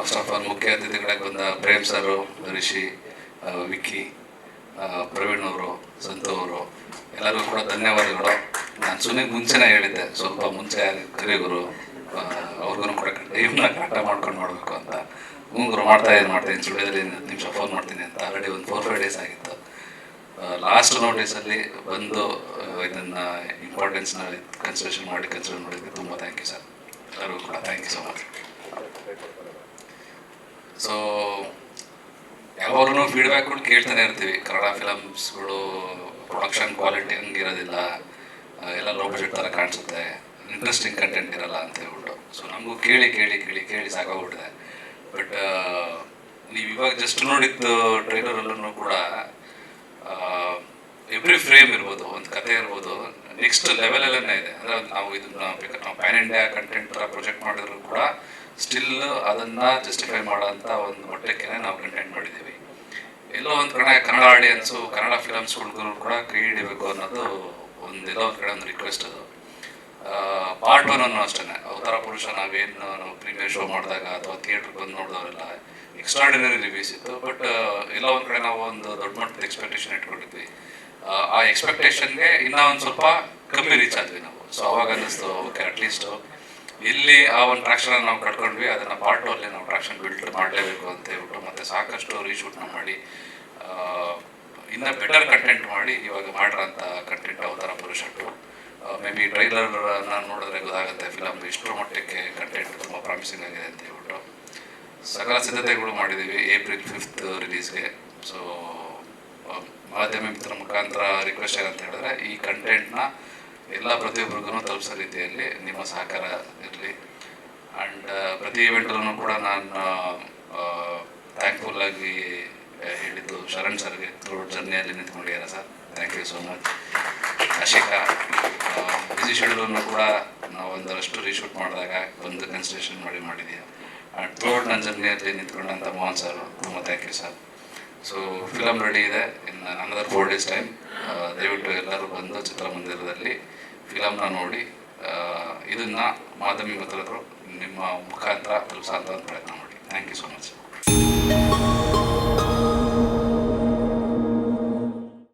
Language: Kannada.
ಫಸ್ಟ್ ಆಫ್ ಆಲ್ ಮುಖ್ಯ ಅತಿಥಿಗಳಾಗಿ ಬಂದ ಪ್ರೇಮ್ ಸರು ಆ, ವಿಕ್ಕಿ ಪ್ರವೀಣ್ ಅವರು ಸಂತು ಅವರು ಎಲ್ಲರಿಗೂ ಕೂಡ ಧನ್ಯವಾದಗಳು. ನಾನು ಸುನಿಗೆ ಮುಂಚೆನೇ ಹೇಳಿದ್ದೆ ಸ್ವಲ್ಪ ಮುಂಚೆ ಕರಿಗುರು ಅವ್ರಿಗೂ ಕೂಡ ಟೈಮ್ನ ಕರೆಕ್ಟಾಗಿ ಮಾಡ್ಕೊಂಡು ಮಾಡಬೇಕು ಅಂತ. ಗುರು ಮಾಡ್ತಾ ಏನು ಮಾಡ್ತೀನಿ ಸುಳ್ಳಿದಲ್ಲಿ ಹತ್ತು ನಿಮಿಷ ಫೋನ್ ಮಾಡ್ತೀನಿ ಅಂತ. ಆಲ್ರೆಡಿ ಒಂದು ಫೋರ್ ಫೈವ್ ಡೇಸ್ ಆಗಿತ್ತು. ಲಾಸ್ಟ್ ನೋಟಿಸಲ್ಲಿ ಬಂದು ಇದನ್ನು ಇಂಪಾರ್ಟೆನ್ಸ್ ಇಂಪಾರ್ಟೆನ್ಸ್ನ ಕನ್ಸಿಡರೇಷನ್ ಮಾಡಿ ಕನ್ಸಿಡರ್ ಮಾಡಿದ್ದೆ ತುಂಬ ಥ್ಯಾಂಕ್ ಯು ಸರ್ ಎಲ್ಲರಿಗೂ ಕೂಡ thank you so much so ಯಾವಾಗಲೂ ಫೀಡ್ಬ್ಯಾಕ್ಗಳು ಕೇಳ್ತಾನೆ ಇರ್ತೀವಿ. ಕನ್ನಡ ಫಿಲಮ್ಸ್ಗಳು ಪ್ರೊಡಕ್ಷನ್ ಕ್ವಾಲಿಟಿ ಹಂಗಿರೋದಿಲ್ಲ. ಎಲ್ಲ ಲೋ ಬಜೆಟ್ ಥರ ಕಾಣಿಸುತ್ತೆ. ಇಂಟ್ರೆಸ್ಟಿಂಗ್ ಕಂಟೆಂಟ್ ಇರಲ್ಲ ಅಂತ ಹೇಳ್ಬಿಟ್ಟು. ಸೊ ನಮಗೂ ಕೇಳಿ ಕೇಳಿ ಕೇಳಿ ಕೇಳಿ ಸಾಕಾಗ್ಬಿಟ್ಟಿದೆ. ಬಟ್ ನೀವು ಇವಾಗ ಜಸ್ಟ್ ನೋಡಿದ್ದು ಟ್ರೈಲರಲ್ಲೂ ಕೂಡ ಎವ್ರಿ ಫ್ರೇಮ್ ಇರ್ಬೋದು, ಒಂದು ಕತೆ ಇರ್ಬೋದು ನೆಕ್ಸ್ಟ್ ಲೆವೆಲಲ್ಲೇ ಇದೆ. ಅಂದರೆ ನಾವು ಇದನ್ನ ನಾವು ಪ್ಯಾನ್ ಇಂಡಿಯಾ ಕಂಟೆಂಟ್ ಥರ ಪ್ರೊಜೆಕ್ಟ್ ಮಾಡಿದ್ರು ಕೂಡ ಸ್ಟಿಲ್ ಅದನ್ನ ಜಸ್ಟಿಫೈ ಮಾಡೋಂಥ ಒಂದು ಮಟ್ಟಕ್ಕೆ ನಾವು ಕಂಟೆಂಟ್ ಮಾಡಿದ್ದೀವಿ. ಎಲ್ಲೋ ಒಂದು ಕಡೆ ಕನ್ನಡ ಆಡಿಯನ್ಸು ಕನ್ನಡ ಫಿಲಮ್ಸ್ ಹುಡುಗರು ಕೂಡ ಕೈ ಇರಬೇಕು ಅನ್ನೋದು ಒಂದು ಎಲ್ಲೋ ಒಂದು ಕಡೆ ಒಂದು ರಿಕ್ವೆಸ್ಟ್ ಅದು. ಪಾರ್ಟ್ ಒನ್ ಅನ್ನೋ ಅಷ್ಟೇ ಅವತಾರ ಪುರುಷ ನಾವೇನು ನಾವು ಪ್ರೀಮಿಯರ್ ಶೋ ಮಾಡಿದಾಗ ಅಥವಾ ಥಿಯೇಟ್ರ್ ಬಂದು ನೋಡಿದವರೆಲ್ಲ ಎಕ್ಸ್ಟ್ರಾಡಿನರಿ ರಿವ್ಯೂಸ್ ಇತ್ತು. ಬಟ್ ಎಲ್ಲ ಒಂದು ಕಡೆ ನಾವು ಒಂದು ದೊಡ್ಡ ಮಟ್ಟದ ಎಕ್ಸ್ಪೆಕ್ಟೇಷನ್ ಇಟ್ಕೊಂಡಿದ್ವಿ. ಆ, ಆ ಎಕ್ಸ್ಪೆಕ್ಟೇಷನ್ಗೆ ಇನ್ನೂ ಒಂದು ಸ್ವಲ್ಪ ಕಮ್ಮಿ ರೀಚ್ ಆದ್ವಿ ನಾವು. ಸೊ ಅವಾಗ ಅನ್ನಿಸ್ತು ಓಕೆ ಅಟ್ಲೀಸ್ಟ್ ಎಲ್ಲಿ ಆ ಒಂದು ಟ್ರಾಕ್ಷನ್ ನಾವು ಕಟ್ಕೊಂಡ್ವಿ ಅದನ್ನ ಪಾರ್ಟ್ ಅಲ್ಲಿ ನಾವು ಟ್ರಾಕ್ಷನ್ ಬಿಲ್ಡ್ ಮಾಡಲೇಬೇಕು ಅಂತ ಹೇಳ್ಬಿಟ್ಟು ಮತ್ತೆ ಸಾಕಷ್ಟು ರೀಶೂಟ್ನ ಮಾಡಿ ಆ, ಇನ್ನ ಬೆಟರ್ ಕಂಟೆಂಟ್ ಮಾಡಿ ಇವಾಗ ಮಾಡಿರೋಂಥ ಕಂಟೆಂಟ್ ಅವತಾರ ಪುರುಷಟ್ಟು ಮೇ ಬಿ ಟ್ರೈಲರ್ ನಾನು ನೋಡಿದ್ರೆ ಗೊತ್ತಾಗುತ್ತೆ ಫಿಲಮ್ ಇಷ್ಟರ ಮಟ್ಟಕ್ಕೆ ಕಂಟೆಂಟ್ ತುಂಬ ಪ್ರಾಮಿಸಿಂಗ್ ಆಗಿದೆ ಅಂತ ಹೇಳ್ಬಿಟ್ಟು. ಸಕಲ ಸಿದ್ಧತೆಗಳು ಮಾಡಿದ್ದೀವಿ ಏಪ್ರಿಲ್ ಫಿಫ್ತ್ ರಿಲೀಸ್ಗೆ ಸೊ ಮಾಧ್ಯಮ ಮಿತ್ರ ಮುಖಾಂತರ ರಿಕ್ವೆಸ್ಟ್ ಏನಂತ ಹೇಳಿದ್ರೆ ಈ ಕಂಟೆಂಟ್ನ ಎಲ್ಲ ಪ್ರತಿಯೊಬ್ಬರಿಗೂ ತಲುಪಿಸೋ ರೀತಿಯಲ್ಲಿ ನಿಮ್ಮ ಸಹಕಾರ ಇರಲಿ. ಆ್ಯಂಡ್ ಪ್ರತಿ ಇವೆಂಟಲ್ಲೂ ಕೂಡ ನಾನು ಥ್ಯಾಂಕ್ಫುಲ್ ಆಗಿ ಹೇಳಿದ್ದು ಶರಣ್ ಸರ್ಗೆ ಥ್ರೂ ಜರ್ನಿಯಲ್ಲಿ ನಿಂತ್ಕೊಂಡಿದ್ದಾರೆ sir thank you so much Ashika busy ಶೆಡ್ಯೂಲನ್ನು ಕೂಡ ನಾವು ಒಂದರಷ್ಟು ರೀಶೂಟ್ ಮಾಡಿದಾಗ ಒಂದು ಕನ್ಸಿಡರೇಷನ್ ಮಾಡಿ ಮಾಡಿದ್ದೀವಿ ಆ್ಯಂಡ್ ದೊಡ್ಡ ನನ್ನ ಜರ್ನಿಯಲ್ಲಿ ನಿಂತ್ಕೊಂಡಂಥ ಮೋಹನ್ ಸರ್ ತುಂಬ thank you sir so film ready ಇದೆ in another four days time ದಯವಿಟ್ಟು ಎಲ್ಲರೂ ಬಂದು ಚಿತ್ರಮಂದಿರದಲ್ಲಿ ಫಿಲಮ್ನ ನೋಡಿ. ಇದನ್ನು ಇದನ್ನ ಮಾಧ್ಯಮ ಮಿತ್ರರು ನಿಮ್ಮ ಮುಖಾಂತರ ತಲುಪಿಸೋ ಪ್ರಯತ್ನ ಮಾಡಿ. Thank you so much